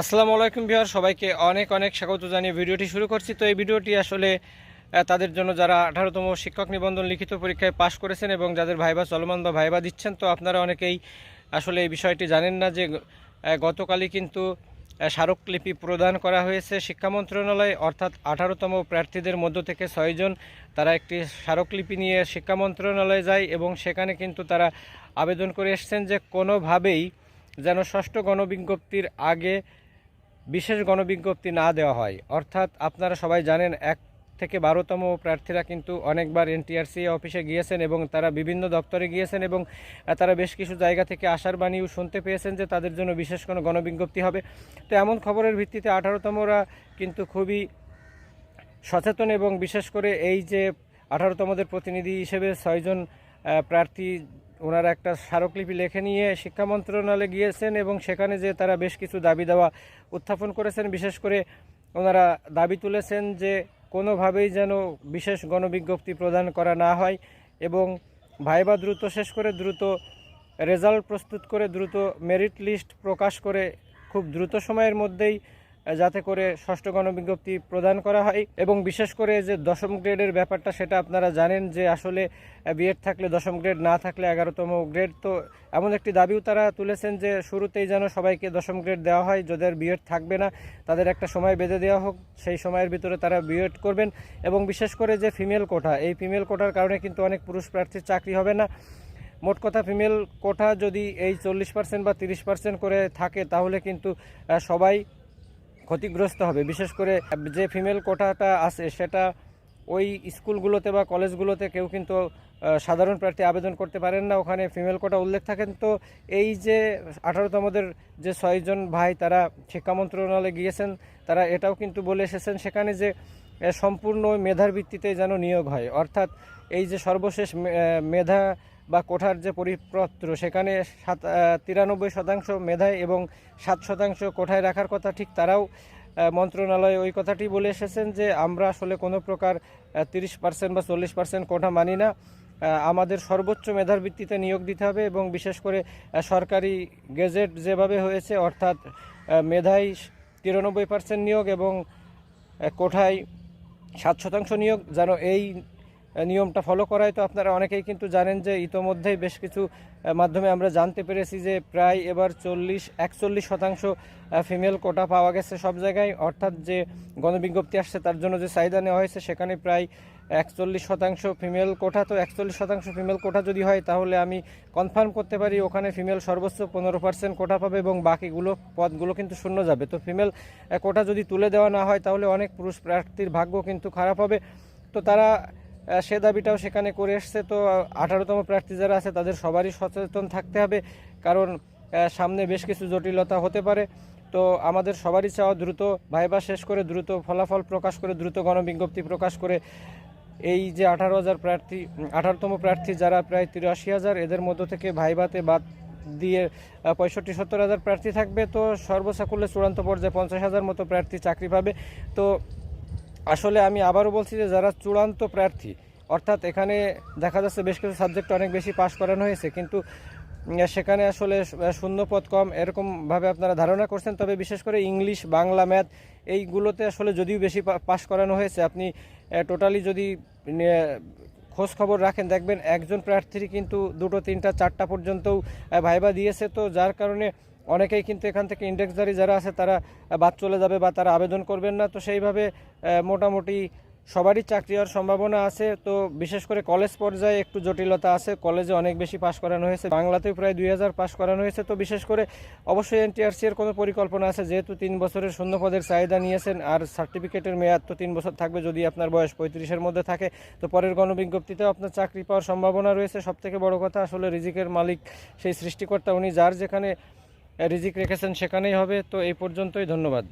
আসসালামু আলাইকুম বিহার সবাইকে অনেক অনেক স্বাগত জানিয়ে ভিডিওটি শুরু করছি। তো এই ভিডিওটি আসলে তাদের জন্য যারা আঠারোতম শিক্ষক নিবন্ধন লিখিত পরীক্ষায় পাশ করেছেন এবং যাদের ভাইবা চলমান বা ভাইবা দিচ্ছেন, তো আপনারা অনেকেই আসলে এই বিষয়টি জানেন না যে গতকালই কিন্তু স্মারকলিপি প্রদান করা হয়েছে শিক্ষা মন্ত্রণালয়। অর্থাৎ আঠারোতম প্রার্থীদের মধ্য থেকে ছয়জন তারা একটি স্মারকলিপি নিয়ে শিক্ষা মন্ত্রণালয়ে যায় এবং সেখানে কিন্তু তারা আবেদন করে এসছেন যে কোনোভাবেই যেন ষষ্ঠ গণবিজ্ঞপ্তির আগে বিশেষ গণবিজ্ঞপ্তি না দেওয়া হয়। অর্থাৎ আপনারা সবাই জানেন, এক থেকে বারোতম প্রার্থীরা কিন্তু অনেকবার এনটিআরসি অফিসে গিয়েছেন এবং তারা বিভিন্ন দপ্তরে গিয়েছেন এবং তারা বেশ কিছু জায়গা থেকে আশার বাণীও শুনতে পেয়েছেন যে তাদের জন্য বিশেষ কোনো গণবিজ্ঞপ্তি হবে। তো এমন খবরের ভিত্তিতে আঠারোতমরা কিন্তু খুবই সচেতন এবং বিশেষ করে এই যে আঠারোতমদের প্রতিনিধি হিসেবে ছয়জন প্রার্থী ওনারা একটা স্মারকলিপি লেখে নিয়ে শিক্ষা মন্ত্রণালয়ে গিয়েছেন এবং সেখানে যে তারা বেশ কিছু দাবি দেওয়া উত্থাপন করেছেন, বিশেষ করে ওনারা দাবি তুলেছেন যে কোনোভাবেই যেন বিশেষ গণবিজ্ঞপ্তি প্রদান করা না হয় এবং ভাইবা দ্রুত শেষ করে, দ্রুত রেজাল্ট প্রস্তুত করে, দ্রুত মেরিট লিস্ট প্রকাশ করে খুব দ্রুত সময়ের মধ্যেই যাতে করে ষষ্ঠ গণবিজ্ঞপ্তি প্রদান করা হয় এবং বিশেষ করে যে দশম গ্রেডের ব্যাপারটা সেটা আপনারা জানেন যে আসলে বিএড থাকলে দশম গ্রেড, না থাকলে এগারোতম গ্রেড। তো এমন একটি দাবিও তারা তুলেছেন যে শুরুতেই যেন সবাইকে দশম গ্রেড দেওয়া হয় যাদের বিএড থাকবে না, তাদের একটা সময় বেঁধে দেওয়া হোক, সেই সময়ের ভিতরে তারা বিএড করবেন। এবং বিশেষ করে যে ফিমেল কোটা, এই ফিমেল কোটার কারণে কিন্তু অনেক পুরুষ প্রার্থীর চাকরি হবে না। মোট কথা ফিমেল কোটা যদি এই চল্লিশ পার্সেন্ট বা তিরিশ পার্সেন্ট করে থাকে, তাহলে কিন্তু সবাই ক্ষতিগ্রস্ত হবে। বিশেষ করে যে ফিমেল কোটাটা আছে, সেটা ওই স্কুলগুলোতে বা কলেজগুলোতে কেউ কিন্তু সাধারণ প্রার্থী আবেদন করতে পারেন না। ওখানে ফিমেল কোটা উল্লেখ থাকেন। তো এই যে আঠারোতমদের যে ছয়জন ভাই, তারা শিক্ষা মন্ত্রণালয়ে গিয়েছেন, তারা এটাও কিন্তু বলে এসেছেন সেখানে যে সম্পূর্ণ মেধার ভিত্তিতে যেন নিয়োগ হয়। অর্থাৎ এই যে সর্বশেষ মেধা বা কোঠার যে পরিপত্র, সেখানে সাত তিরানব্বই শতাংশ মেধায় এবং সাত শতাংশ কোঠায় রাখার কথা ঠিক তারাও মন্ত্রণালয়ে ওই কথাটি বলে এসেছেন যে, আমরা আসলে কোনো প্রকার তিরিশ পার্সেন্ট বা চল্লিশ পার্সেন্ট কোঠা মানি না। আমাদের সর্বোচ্চ মেধার ভিত্তিতে নিয়োগ দিতে হবে এবং বিশেষ করে সরকারি গেজেট যেভাবে হয়েছে, অর্থাৎ মেধায় তিরানব্বই পার্সেন্ট নিয়োগ এবং কোঠায় সাত শতাংশ নিয়োগ, যেন এই নিয়মটা ফলো করায়। তো আপনারা অনেকেই কিন্তু জানেন যে ইতোমধ্যেই বেশ কিছু মাধ্যমে আমরা জানতে পেরেছি যে প্রায় এবার চল্লিশ, একচল্লিশ শতাংশ ফিমেল কোটা পাওয়া গেছে সব জায়গায়। অর্থাৎ যে গণবিজ্ঞপ্তি আসছে তার জন্য যে চাহিদা নেওয়া হয়েছে, সেখানে প্রায় একচল্লিশ শতাংশ ফিমেল কোঠা তো একচল্লিশ শতাংশ ফিমেল কোঠা যদি হয়, তাহলে আমি কনফার্ম করতে পারি ওখানে ফিমেল সর্বোচ্চ পনেরো পার্সেন্ট কোটা পাবে এবং বাকিগুলো, পদগুলো কিন্তু শূন্য যাবে। তো ফিমেল কোটা যদি তুলে দেওয়া না হয়, তাহলে অনেক পুরুষ প্রার্থীর ভাগ্য কিন্তু খারাপ হবে। তো তারা সে দাবিটাও সেখানে করে এসছে। তো আঠারোতম প্রার্থী যারা আছে, তাদের সবারই সচেতন থাকতে হবে, কারণ সামনে বেশ কিছু জটিলতা হতে পারে। তো, আমাদের সবারই চাওয়া দ্রুত ভাইবা শেষ করে, দ্রুত ফলাফল প্রকাশ করে, দ্রুত গণবিজ্ঞপ্তি প্রকাশ করে এই যে আঠারো হাজার প্রার্থী, আঠারোতম প্রার্থী যারা প্রায় তিরাশি হাজার, এদের মধ্য থেকে ভাইবাতে বাদ দিয়ে পঁয়ষট্টি, সত্তর হাজার প্রার্থী থাকবে। তো, সর্বসাকুল্যে চূড়ান্ত পর্যায়ে পঞ্চাশ হাজার মতো প্রার্থী চাকরি পাবে। তো আসলে আমি আবারও বলছি যে যারা চূড়ান্ত প্রার্থী, অর্থাৎ এখানে দেখা যাচ্ছে বেশ কিছু সাবজেক্ট অনেক বেশি পাশ করানো হয়েছে, কিন্তু সেখানে আসলে শূন্য পদ কম এরকমভাবে আপনারা ধারণা করছেন, তবে বিশেষ করে ইংলিশ, বাংলা, ম্যাথ এইগুলোতে আসলে যদিও বেশি পা- পাশ করানো হয়েছে, আপনি টোটালি যদি খোঁজ খবর রাখেন, দেখবেন একজন প্রার্থীর কিন্তু দুটো, তিনটা, চারটা পর্যন্তও ভাইবা দিয়েছে, তো যার কারণে অনেকেই কিন্তু এখান থেকে ইন্ডেক্সধারী যারা আছে, তারা বাদ চলে যাবে বা তারা আবেদন করবেন না। তো সেইভাবে মোটামুটি সবারই চাকরি হওয়ার সম্ভাবনা আছে। তো বিশেষ করে কলেজ পর্যায়ে একটু জটিলতা আছে। কলেজে অনেক বেশি পাশ করানো হয়েছে। বাংলাতেও প্রায় দুই হাজার পাশ করানো হয়েছে। তো বিশেষ করে অবশ্যই এনটিআরসি এর কোনো পরিকল্পনা আছে। যেহেতু তিন বছরের শূন্য পদের চাহিদা নিয়েছেন আর সার্টিফিকেটের মেয়াদ তো তিন বছর থাকবে যদি আপনার বয়স পঁয়ত্রিশের মধ্যে থাকে, তো পরের গণবিজ্ঞপ্তিতেও আপনার চাকরি পাওয়ার সম্ভাবনা রয়েছে। সব থেকে বড় কথা আসলে রিজিকের মালিক সেই সৃষ্টিকর্তা, উনি যার যেখানে রিজিক রেখেছেন সেখানেই হবে। তো এই পর্যন্তই ধন্যবাদ।